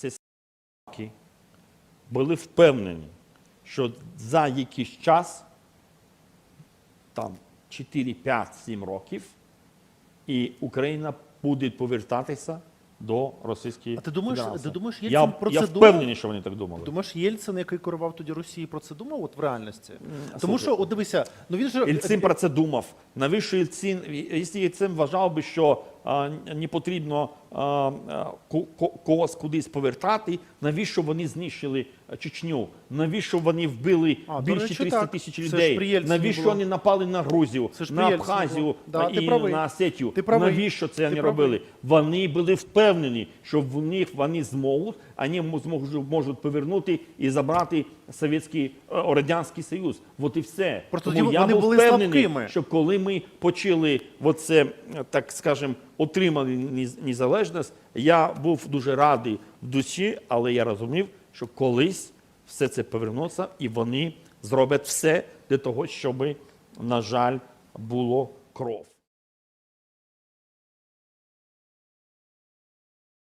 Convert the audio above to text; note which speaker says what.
Speaker 1: Це с**ки були впевнені, що за якийсь час, там 4, 5, 7 років, і Україна буде повертатися до Російської
Speaker 2: А ти думаєш-
Speaker 1: Федерації.
Speaker 2: ти думаєш,
Speaker 1: я,
Speaker 2: Єльцин про
Speaker 1: я
Speaker 2: це
Speaker 1: впевнений, що вони так думали.
Speaker 2: Думаєш, Єльцин, який керував тоді Росією, про це думав от в реальності? Тому що, от дивися, ну він же
Speaker 1: Ільцин про це думав. Навіщо Ільцин, якщо Ільцин вважав би, що не потрібно когось кудись повертати, навіщо вони знищили Чечню? Навіщо вони вбили
Speaker 2: А,
Speaker 1: більше
Speaker 2: речі,
Speaker 1: 300
Speaker 2: так.
Speaker 1: тисяч людей? Навіщо вони напали на Грузію, на Абхазію.
Speaker 2: Да,
Speaker 1: і на Осетію? Навіщо це
Speaker 2: Ти
Speaker 1: вони
Speaker 2: правий.
Speaker 1: робили? Вони були впевнені, що в них вони зможуть, вони зможуть, можуть повернути і забрати Совєтський е, Радянський Союз. От і все.
Speaker 2: Просто
Speaker 1: Тому я був
Speaker 2: були
Speaker 1: впевнений,
Speaker 2: слабкими.
Speaker 1: що коли ми почали оце, е, так скажем, отримали незалежність, я був дуже радий в душі, але я розумів, що колись все це повернеться, і вони зроблять все для того, щоб, на жаль, було кров.